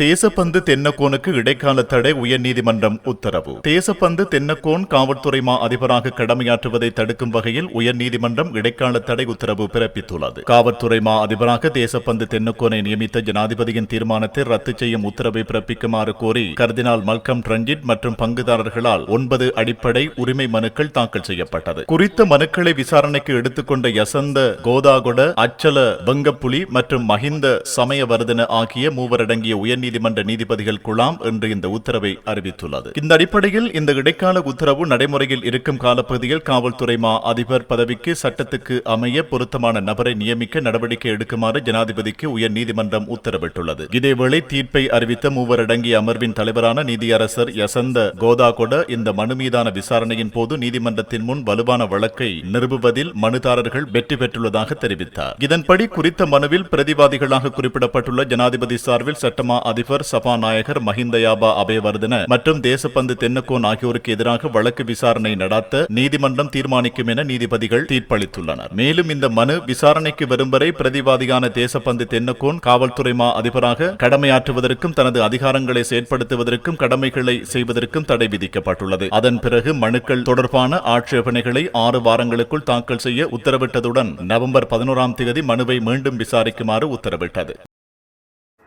தேசப்பந்து தென்னக்கோனுக்கு இடைக்கால தடை உயர்நீதிமன்றம் உத்தரவு. தேசப்பந்து தென்னக்கோன் காவல்துறை மா அதிபராக கடமையாற்றுவதை தடுக்கும் வகையில் உயர்நீதிமன்றம் இடைக்கால தடை உத்தரவு பிறப்பித்துள்ளது. காவல்துறை மா அதிபராக தேசப்பந்து தென்னக்கோனை நியமித்த ஜனாதிபதியின் தீர்மானத்தை ரத்து செய்யும் உத்தரவை பிறப்பிக்குமாறு கோரி கர்தினால் மல்கம் ரஞ்சித் மற்றும் பங்குதாரர்களால் ஒன்பது அடிப்படை உரிமை மனுக்கள் தாக்கல் செய்யப்பட்டது. குறித்த மனுக்களை விசாரணைக்கு எடுத்துக்கொண்ட யசந்த கோதாகொட அச்சல வெங்கப்புலி மற்றும் மஹிந்த சமயவர்தன ஆகிய மூவரடங்கிய உயர் உயர்நீதிமன்ற நீதிபதிகள் குழாம் என்று இந்த உத்தரவை அறிவித்துள்ளது. இந்த அடிப்படையில் இந்த இடைக்கால உத்தரவு நடைமுறையில் இருக்கும் காலப்பகுதியில் காவல்துறை மா அதிபர் பதவிக்கு சட்டத்துக்கு அமைய பொருத்தமான நபரை நியமிக்க நடவடிக்கை எடுக்குமாறு ஜனாதிபதிக்கு உயர்நீதிமன்றம் உத்தரவிட்டுள்ளது. இதேவேளை தீர்ப்பை அறிவித்த மூவரடங்கிய அமர்வின் தலைவரான நீதியரசர் யசந்த கோதாகொட இந்த மனு மீதான விசாரணையின் போது நீதிமன்றத்தின் முன் வலுவான வழக்கை நிறுவுவதில் மனுதாரர்கள் வெற்றி பெற்றுள்ளதாக தெரிவித்தார். இதன்படி குறித்த மனுவில் பிரதிவாதிகளாக குறிப்பிடப்பட்டுள்ள ஜனாதிபதி சார்பில் சட்டமா அதிபர் சபாநாயகர் மஹிந்தயாபா அபயவர்தன மற்றும் தேசப்பந்து தென்னக்கோன் ஆகியோருக்கு எதிராக வழக்கு விசாரணை நடாத்த நீதிமன்றம் தீர்மானிக்கும் என நீதிபதிகள் தீர்ப்பளித்துள்ளனர். மேலும் இந்த மனு விசாரணைக்கு வரும் வரை பிரதிவாதியான தேசப்பந்து தென்னக்கோன் காவல்துறை மா அதிபராக கடமையாற்றுவதற்கும் தனது அதிகாரங்களை செயற்படுத்துவதற்கும் கடமைகளை செய்வதற்கும் தடை விதிக்கப்பட்டுள்ளது. அதன் பிறகு மனுக்கள் தொடர்பான ஆட்சேபனைகளை ஆறு வாரங்களுக்குள் தாக்கல் செய்ய உத்தரவிட்டதுடன் நவம்பர் பதினோராம் தேதி மனுவை மீண்டும் விசாரிக்குமாறு உத்தரவிட்டது.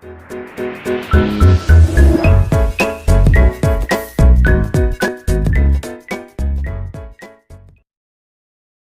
Thank you.